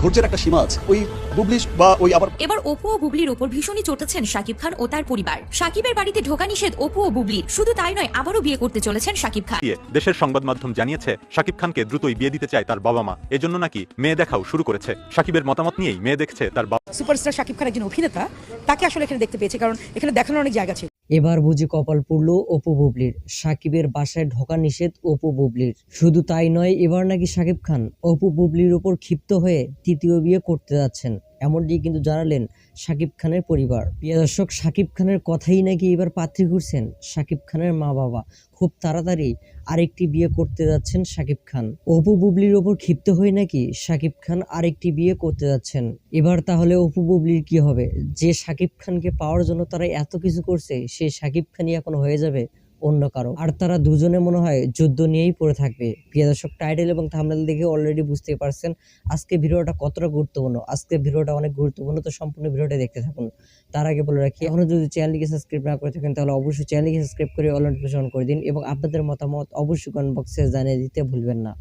ধৈর্যের একটা সীমা আছে। ওই বুবলিশ বা ওই আবার এবার অপু ও বুবলির ওপর ভীষণই চটেছেন শাকিব খান ও তার পরিবার। শাকিবের বাড়িতে ঢোকা নিষেধ অপু ও বুবলির। শুধু তাই নয় আবারও বিয়ে করতে চলেছেন শাকিব খান। দেশের সংবাদ মাধ্যম জানিয়েছে শাকিব খানকে দ্রুতই বিয়ে দিতে চায় তার বাবা মা। এজন্য নাকি মেয়ে দেখাও শুরু করেছে। শাকিবের মতামত নিয়েই মেয়ে দেখছে তার বাবা সুপারস্টার শাকিব খান একজন অভিনেতা তাকে আসলে এখানে দেখতে পেয়েছে কারণ এখানে দেখানোর অনেক জায়গা ছিল। এবার বুঝি কপাল পুড়ল অপু বুবলির। সাকিবের বাসায় ঢোকা নিষেধ অপু বুবলির। শুধু তাই নয়, এবার নাকি সাকিব খান অপু বুবলির ওপর ক্ষিপ্ত হয়ে তৃতীয় বিয়ে করতে যাচ্ছেন। এমনটি কিন্তু জানালেন সাকিব খানের পরিবার। প্রিয় দর্শক সাকিব খানের কথাই নাকি এবার পাত্রী ঘুরছেন? সাকিব খানের মা বাবা খুব তাড়াতাড়ি আরেকটি বিয়ে করতে যাচ্ছেন সাকিব খান। অপু বুবলির ওপর ক্ষিপ্ত হয়ে নাকি সাকিব খান আরেকটি বিয়ে করতে যাচ্ছেন? এবার তাহলে অপু বুবলির কি হবে? যে সাকিব খানকে পাওয়ার জন্য তারা এত কিছু করছে, সে সাকিব খানই এখন হয়ে যাবে? অন্য কারও। আর তারা দুজনে মনে হয় যুদ্ধ নিয়েই পড়ে থাকবে। প্রিয় দর্শক, টাইটেল এবং থামনেল দেখে অলরেডি বুঝতে পারছেন আজকে ভিডিওটা কতটা গুরুত্বপূর্ণ। আজকে ভিডিওটা অনেক গুরুত্বপূর্ণ, তো সম্পূর্ণ ভিডিওটা দেখতে থাকুন। তার আগে বলে রাখি, এখনও যদি চ্যানেলটিকে সাবস্ক্রাইব না করে থাকেন, তাহলে অবশ্যই চ্যানেলটিকে সাবস্ক্রাইব করে অল নোটিফিকেশন করে দিন এবং আপনাদের মতামত অবশ্যই কমেন্ট বক্সে জানিয়ে দিতে ভুলবেন না।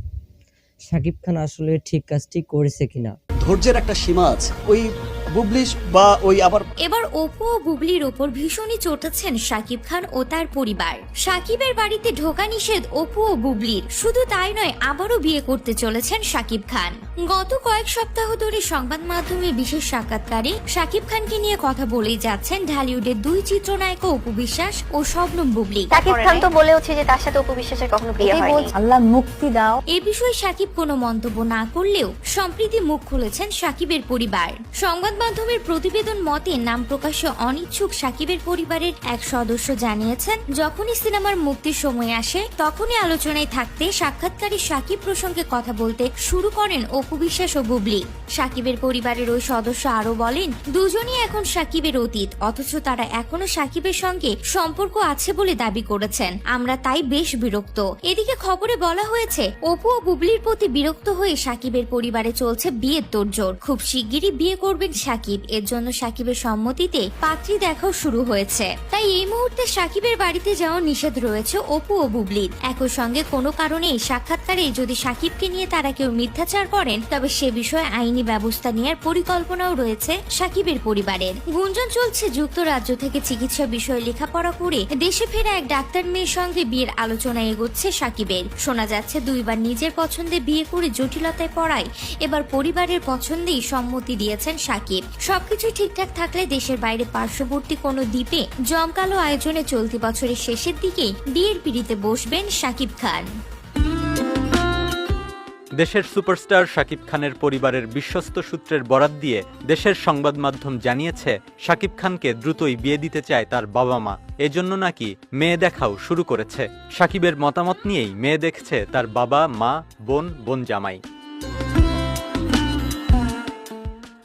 শাকিব খান আসলে ঠিক কাজটি করেছে কিনা? ধৈর্যের একটা সীমা আছে। ওই বুবলিশ বা ওই আবার এবার অপু ও বুবলির ওপর ভীষণই চটেছেন শাকিব খান ও তার পরিবার। শাকিবের বাড়িতে ঢোকা নিষেধ অপু ও বুবলির। শুধু তাই নয় আবারও বিয়ে করতে চলেছেন শাকিব খান। গত কয়েক সপ্তাহ ধরে সংবাদ মাধ্যমে বিশেষ সাক্ষাৎকারে শাকিব খানকে নিয়ে কথা বলেই যাচ্ছেন ঢালিউডের দুই চিত্রনায়ক অপু বিশ্বাস ও শবনম বুবলি। শাকিব খান তো বলেওছে যে তার সাথে অপু বিশ্বাসের কখনো বিয়ে হয়নি। আল্লাহ মুক্তি দাও। এ বিষয়ে সাকিব কোনো মন্তব্য না করলেও সম্প্রীতি মুখ খুলেছেন সাকিবের পরিবার। সংবাদ মাধ্যমের প্রতিবেদন মতে, নাম প্রকাশে অনিচ্ছুক সাকিবের পরিবারের এক সদস্য জানিয়েছেন, যখনই সিনেমার মুক্তির সময় আসে, তখনই আলোচনায় থাকতে সাক্ষাৎকারী সাকিব প্রসঙ্গে কথা বলতে শুরু করেন অপু বিশ্বাস ও বুবলি। সাকিবের পরিবারের ওই সদস্য আরও বলেন, দুজনই এখন সাকিবের অতীত, অথচ তারা এখনও সাকিবের সঙ্গে সম্পর্ক আছে বলে দাবি করেছেন। আমরা তাই বেশ বিরক্ত। এদিকে খবরে বলা হয়েছে, অপু ও বুবলির প্রতি বিরক্ত হয়ে সাকিবের পরিবারে চলছে বিয়ের তোড়জোড়। খুব শিগগিরই বিয়ে করবেন সাকিব। এর জন্য সাকিবের সম্মতিতে পাত্রী দেখাও শুরু হয়েছে। তাই এই মুহূর্তে সাকিবের বাড়িতে যাওয়া নিষেধ রয়েছে অপু ও বুবলির একই সঙ্গে কোনো কারণে সাক্ষাৎকারে যদি সাকিবকে নিয়ে তারা কেউ মিথ্যাচার করেন, তবে সে বিষয়ে আইনি ব্যবস্থা নেওয়ার পরিকল্পনাও রয়েছে সাকিবের পরিবারের। গুঞ্জন চলছে যুক্তরাজ্য থেকে চিকিৎসা বিষয়ে লেখাপড়া করে দেশে ফেরা এক ডাক্তার মেয়ের সঙ্গে বিয়ের আলোচনা এগোচ্ছে সাকিবের। শোনা যাচ্ছে, দুইবার নিজের পছন্দে বিয়ে করে জটিলতায় পড়ায়। এবার পরিবারের পছন্দেই সম্মতি দিয়েছেন সাকিব। সবকিছু ঠিকঠাক থাকলে দেশের বাইরে পার্শ্ববর্তী কোনো দ্বীপে জমকালো আয়োজনে চলতি বছরের শেষের দিকেই বিয়ের পিড়িতে বসবেন সাকিব খান। দেশের সুপারস্টার শাকিব খানের পরিবারের বিশ্বস্ত সূত্রের বরাত দিয়ে দেশের সংবাদ মাধ্যম জানিয়েছে, শাকিব খানকে দ্রুতই বিয়ে দিতে চায় তার বাবা মা। এজন্য নাকি মেয়ে দেখাও শুরু করেছে। শাকিবের মতামত নিয়েই মেয়ে দেখছে তার বাবা, মা, বোন বোন জামাই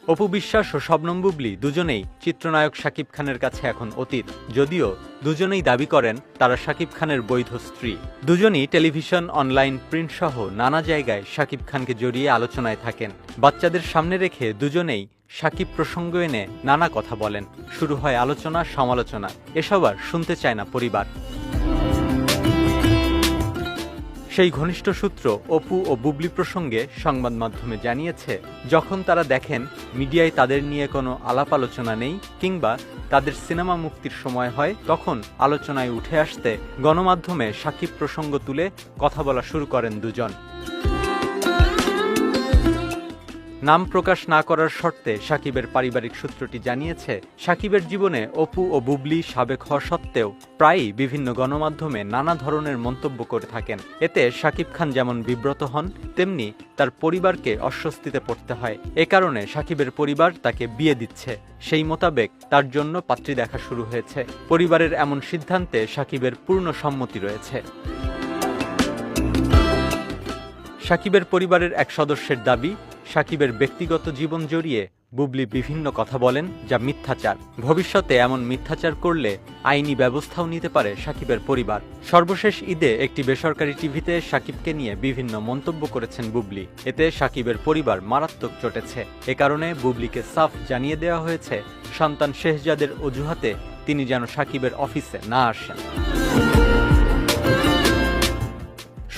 অপু বিশ্বাস ও শবনম বুবলি দুজনেই চিত্রনায়ক শাকিব খানের কাছে এখন অতীত। যদিও দুজনেই দাবি করেন তারা শাকিব খানের বৈধ স্ত্রী। দুজনই টেলিভিশন, অনলাইন প্রিন্ট সহ নানা জায়গায় শাকিব খানকে জড়িয়ে আলোচনায় থাকেন। বাচ্চাদের সামনে রেখে দুজনেই সাকিব প্রসঙ্গ এনে নানা কথা বলেন। শুরু হয় আলোচনা, সমালোচনা। এসব আর শুনতে চায় না পরিবার। সেই ঘনিষ্ঠ সূত্র অপু ও বুবলি প্রসঙ্গে সংবাদ মাধ্যমে জানিয়েছে, যখন তারা দেখেন মিডিয়ায় তাদের নিয়ে কোনো আলাপ আলোচনা নেই কিংবা তাদের সিনেমা মুক্তির সময় হয়, তখন আলোচনায় উঠে আসতে গণমাধ্যমে সাকিব প্রসঙ্গ তুলে কথা বলা শুরু করেন দুজন। নাম প্রকাশ না করার শর্তে সাকিবের পারিবারিক সূত্রটি জানিয়েছে, সাকিবের জীবনে অপু ও বুবলি সাবেক হওয়া সত্ত্বেও প্রায়ই বিভিন্ন গণমাধ্যমে নানা ধরনের মন্তব্য করে থাকেন। এতে সাকিব খান যেমন বিব্রত হন, তেমনি তার পরিবারকে অস্বস্তিতে পড়তে হয়। এ কারণে সাকিবের পরিবার তাকে বিয়ে দিচ্ছে। সেই মোতাবেক তার জন্য পাত্রী দেখা শুরু হয়েছে। পরিবারের এমন সিদ্ধান্তে সাকিবের পূর্ণ সম্মতি রয়েছে। সাকিবের পরিবারের এক সদস্যের দাবি সাকিবের ব্যক্তিগত জীবন জড়িয়ে বুবলি বিভিন্ন কথা বলেন যা মিথ্যাচার। ভবিষ্যতে এমন মিথ্যাচার করলে আইনি ব্যবস্থাও নিতে পারে সাকিবের পরিবার। সর্বশেষ ঈদে একটি বেসরকারি টিভিতে সাকিবকে নিয়ে বিভিন্ন মন্তব্য করেছেন বুবলি। এতে সাকিবের পরিবার মারাত্মক চটেছে। এ কারণে বুবলিকে সাফ জানিয়ে দেওয়া হয়েছে, সন্তান শেহজাদের অজুহাতে তিনি যেন সাকিবের অফিসে না আসেন।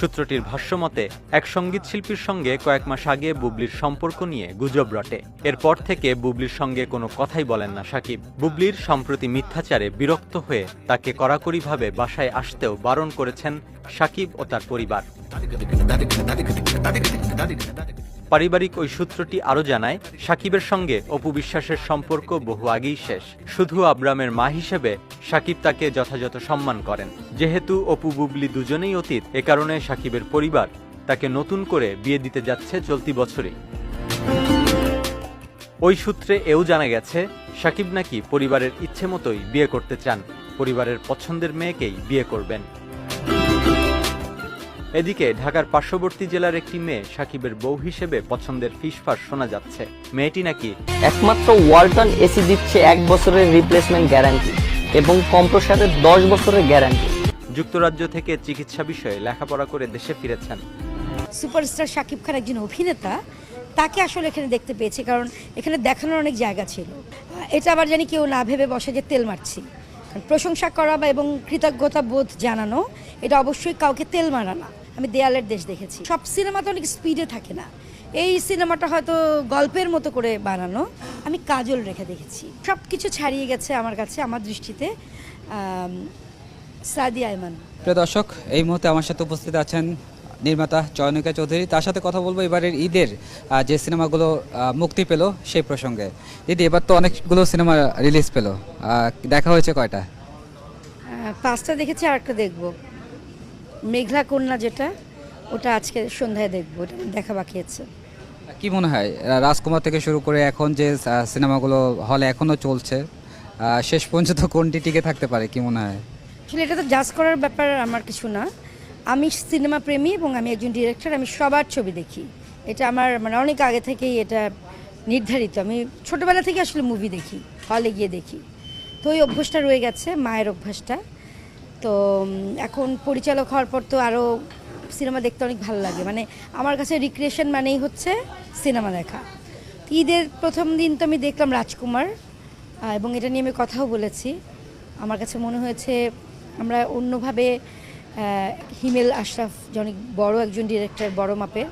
সূত্রটির ভাষ্যমতে, এক সংগীত শিল্পীর সঙ্গে কয়েক মাস আগে বুবলির সম্পর্ক নিয়ে গুজব রটে। এরপর থেকে বুবলির সঙ্গে কোনো কথাই বলেন না সাকিব। বুবলির সম্প্রতি মিথ্যাচারে বিরক্ত হয়ে তাকে কড়াকড়িভাবে বাসায় আসতেও বারণ করেছেন সাকিব ও তার পরিবার। পারিবারিক ওই সূত্রটি আরও জানায়, সাকিবের সঙ্গে অপু বিশ্বাসের সম্পর্ক বহু আগেই শেষ। শুধু আব্রামের মা হিসেবে সাকিব তাকে যথাযথ সম্মান করেন। যেহেতু অপু বুবলি দুজনেই অতীত, এ কারণে সাকিবের পরিবার তাকে নতুন করে বিয়ে দিতে যাচ্ছে চলতি বছরেই। ওই সূত্রে এও জানা গেছে, সাকিব নাকি পরিবারের ইচ্ছে মতোই বিয়ে করতে চান। পরিবারের পছন্দের মেয়েকেই বিয়ে করবেন। এদিকে ঢাকার পার্শ্ববর্তী জেলার একটি মেয়ে সাকিবের বউ হিসেবে পছন্দের ফিসফাস শোনা যাচ্ছে। মেয়েটি নাকি একমাত্র ওয়ালটন এসি দিচ্ছে এক বছরের রিপ্লেসমেন্ট গ্যারান্টি এবং কম্প্রসারের দশ বছরের গ্যারান্টি যুক্তরাজ্য থেকে চিকিৎসা বিষয়ে লেখাপড়া করে দেশে ফিরেছেন। সুপারস্টার শাকিব খান একজন অভিনেতা তাকে আসলে এখানে দেখতে পেয়েছি কারণ এখানে দেখানোর অনেক জায়গা ছিল। এটা আবার জানি কেউ না ভেবে বসে যে তেল মারছি। প্রশংসা করা বা এবং কৃতজ্ঞতা বোধ জানানো এটা অবশ্যই কাউকে তেল মারা না। আমি দেয়ালের দেশ দেখেছি। সব সিনেমা তো অনেক স্পিডে থাকে না। এই সিনেমাটা হয়তো গল্পের মতো করে বানানো। আমি কাজল রেখে দেখেছি। সব কিছু ছাড়িয়ে গেছে আমার কাছে আমার দৃষ্টিতে। সাদিয়া আয়মান। প্রিয় দর্শক এই মুহূর্তে আমার সাথে উপস্থিত আছেন নির্মাতা চয়নিকা চৌধুরী। তার সাথে কথা বলব এবারের ঈদের যে সিনেমাগুলো মুক্তি পেল সেই প্রসঙ্গে। দিদি এবার তো অনেকগুলো সিনেমা রিলিজ পেল। দেখা হয়েছে কয়টা? পাঁচটা দেখেছি আর একটা দেখব। মেঘলা কন্যা যেটা ওটা আজকে সন্ধ্যায় দেখব ওটা দেখা বাকি আছে। কি মনে হয় রাজকুমার থেকে শুরু করে এখন যে সিনেমাগুলো হলে এখনও চলছে শেষ পর্যন্ত কোনটি টিকে থাকতে পারে কি মনে হয়? আসলে এটা তো জাজ করার ব্যাপার আমার কিছু না। আমি সিনেমা প্রেমী এবং আমি একজন ডিরেক্টর আমি সবার ছবি দেখি। এটা আমার মানে অনেক আগে থেকেই এটা নির্ধারিত। আমি ছোটোবেলা থেকে আসলে মুভি দেখি হলে গিয়ে দেখি। তো ওই অভ্যাসটা রয়ে গেছে মায়ের অভ্যাসটা। তো এখন পরিচালক হওয়ার পর তো আরও সিনেমা দেখতে অনেক ভালো লাগে। মানে আমার কাছে রিক্রিয়েশন মানেই হচ্ছে সিনেমা দেখা। ঈদের প্রথম দিন তো আমি দেখলাম রাজকুমার এবং এটা নিয়ে আমি কথাও বলেছি। আমার কাছে মনে হয়েছে আমরা অন্যভাবে হিমেল আশরাফ অনেক বড় একজন ডিরেক্টর বড় মাপের,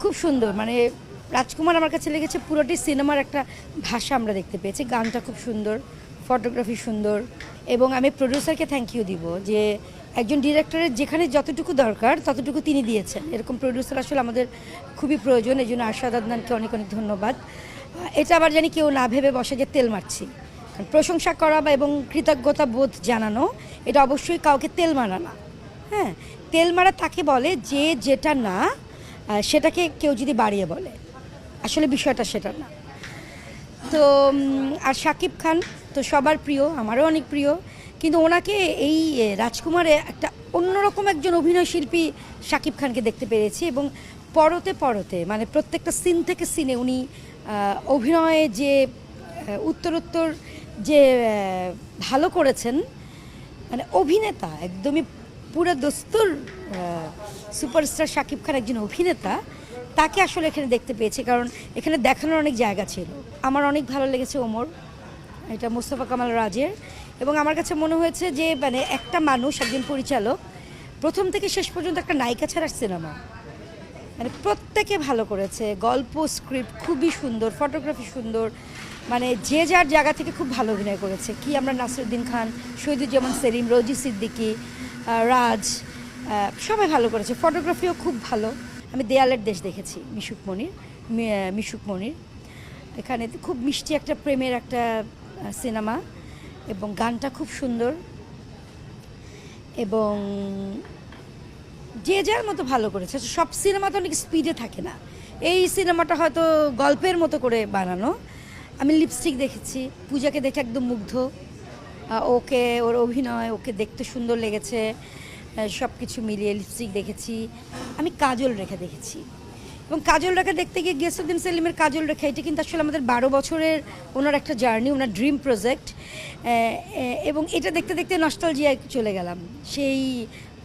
খুব সুন্দর। মানে রাজকুমার আমার কাছে লেগেছে পুরোটি সিনেমার একটা ভাষা আমরা দেখতে পেয়েছি, গানটা খুব সুন্দর। ফটোগ্রাফি সুন্দর এবং আমি প্রডিউসারকে থ্যাংক ইউ দিব যে একজন ডিরেক্টরের যেখানে যতটুকু দরকার, ততটুকু তিনি দিয়েছেন। এরকম প্রডিউসার আসলে আমাদের খুবই প্রয়োজন এই জন্য আরশাদ আদনানকে অনেক অনেক ধন্যবাদ। এটা আবার জানি কেউ না ভেবে বসে যে তেল মারছি। প্রশংসা করা বা এবং কৃতজ্ঞতা বোধ জানানো, এটা অবশ্যই কাউকে তেল মারা না। হ্যাঁ তেল মারা তাকে বলে যে যেটা না সেটাকে কেউ যদি বাড়িয়ে বলে। আসলে বিষয়টা সেটা না। তো আর শাকিব খান তো সবার প্রিয়, আমারও অনেক প্রিয়। কিন্তু ওনাকে এই রাজকুমারে একটা অন্যরকম একজন অভিনয় শিল্পী শাকিব খানকে দেখতে পেরেছি এবং পরতে পরতে মানে প্রত্যেকটা সিন থেকে সিনে উনি অভিনয়ে যে উত্তরোত্তর যে ভালো করেছেন মানে অভিনেতা, একদমই পুরো দস্তুর সুপারস্টার শাকিব খান একজন অভিনেতা তাকে আসলে এখানে দেখতে পেয়েছি, কারণ এখানে দেখানোর অনেক জায়গা ছিল। আমার অনেক ভালো লেগেছে ওমর। এটা মোস্তফা কামাল রাজের। এবং আমার কাছে মনে হয়েছে যে মানে একটা মানুষ, একজন পরিচালক, প্রথম থেকে শেষ পর্যন্ত একটা নায়িকা ছাড়ার সিনেমা। মানে প্রত্যেকে ভালো করেছে। গল্প, স্ক্রিপ্ট খুবই সুন্দর, ফটোগ্রাফি সুন্দর। মানে যে যার জায়গা থেকে খুব ভালো অভিনয় করেছে। কি আমরা নাসিরুদ্দিন খান, শহীদুজ্জামান সেলিম রোজি সিদ্দিকি রাজ সবাই ভালো করেছে। ফটোগ্রাফিও খুব ভালো। আমি দেয়ালের দেশ দেখেছি, মিশুক মনির মিশুক মনির। এখানে খুব মিষ্টি একটা প্রেমের একটা সিনেমা এবং গানটা খুব সুন্দর এবং যে যার মতো ভালো করেছে। সব সিনেমা তো অনেক স্পিডে থাকে না। এই সিনেমাটা হয়তো গল্পের মতো করে বানানো। আমি লিপস্টিক দেখেছি, পূজাকে দেখে একদম মুগ্ধ। ওকে, ওর অভিনয়, ওকে দেখতে সুন্দর লেগেছে। সব কিছু মিলিয়ে লিপস্টিক দেখেছি। আমি কাজল রেখে দেখেছি। এবং কাজল রেখা দেখতে গিয়ে গিয়াসুদ্দিন সেলিমের কাজল রেখা, এটি কিন্তু আসলে আমাদের বারো বছরের ওনার একটা জার্নি, ওনার ড্রিম প্রজেক্ট এবং এটা দেখতে দেখতে নস্টালজিয়ায় চলে গেলাম। সেই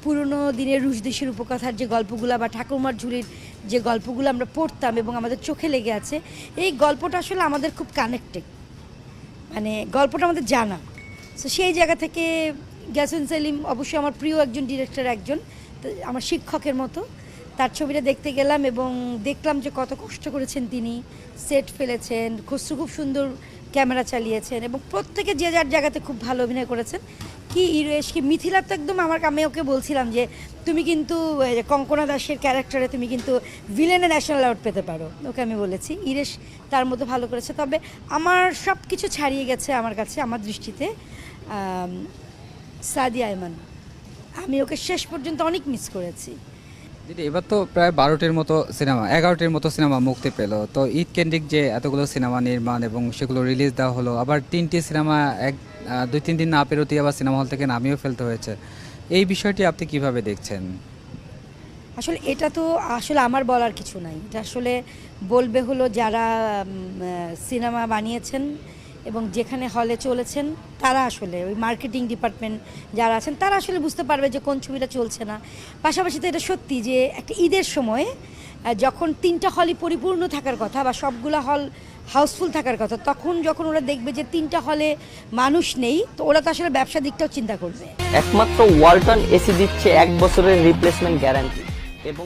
পুরনো দিনের রুশদেশের উপকথার যে গল্পগুলো বা ঠাকুরমার ঝুলির যে গল্পগুলো আমরা পড়তাম এবং আমাদের চোখে লেগে আছে, এই গল্পটা আসলে আমাদের খুব কানেক্টেড মানে গল্পটা আমাদের জানা। তো সেই জায়গা থেকে গ্যাসুন সেলিম অবশ্যই আমার প্রিয় একজন ডিরেক্টর একজন আমার শিক্ষকের মতো। তার ছবিটা দেখতে গেলাম এবং দেখলাম যে কত কষ্ট করেছেন তিনি। সেট ফেলেছেন খসরু খুব সুন্দর ক্যামেরা চালিয়েছেন এবং প্রত্যেকে যে যার জায়গাতে খুব ভালো অভিনয় করেছেন। কি ইরেশ কি মিথিলা তো একদম আমার আমি ওকে বলছিলাম যে, তুমি কিন্তু কঙ্কনা দাসের ক্যারেক্টারে তুমি কিন্তু ভিলেনে ন্যাশনাল অ্যাওয়ার্ড পেতে পারো। ওকে আমি বলেছি। ইরেশ তার মতো ভালো করেছে। তবে আমার সব কিছু ছাড়িয়ে গেছে আমার কাছে, আমার দৃষ্টিতে। সাদিয়া আয়মান আমি ওকে শেষ পর্যন্ত অনেক মিস করেছি। দিদি এবার তো প্রায় বারোটির মতো সিনেমা এগারোটির মতো সিনেমা মুক্তি পেল। তো ঈদ কেন্দ্রিক যে এতগুলো সিনেমা নির্মাণ এবং সেগুলো রিলিজ দেওয়া হলো আবার তিনটি সিনেমা এক দুই তিন দিন না পেরোতেই আবার সিনেমা হল থেকে নামিয়েও ফেলতে হয়েছে। এই বিষয়টি আপনি কীভাবে দেখছেন? আসলে এটা তো আসলে আমার বলার কিছু নাই। এটা আসলে বলবে হলো যারা সিনেমা বানিয়েছেন এবং যেখানে হলে চলেছেন, তারা আসলে, ওই মার্কেটিং ডিপার্টমেন্ট যারা আছেন, তারা আসলে বুঝতে পারবে যে কোন ছবিটা চলছে না। পাশাপাশি তো এটা সত্যি যে, একটা ঈদের সময় যখন তিনটা হলই পরিপূর্ণ থাকার কথা বা সবগুলা হল হাউসফুল থাকার কথা, তখন যখন ওরা দেখবে যে তিনটা হলে মানুষ নেই, তো ওরা তো আসলে ব্যবসা দিকটাও চিন্তা করবে। একমাত্র ওয়ালটন এসি দিচ্ছে এক বছরের রিপ্লেসমেন্ট গ্যারান্টি এবং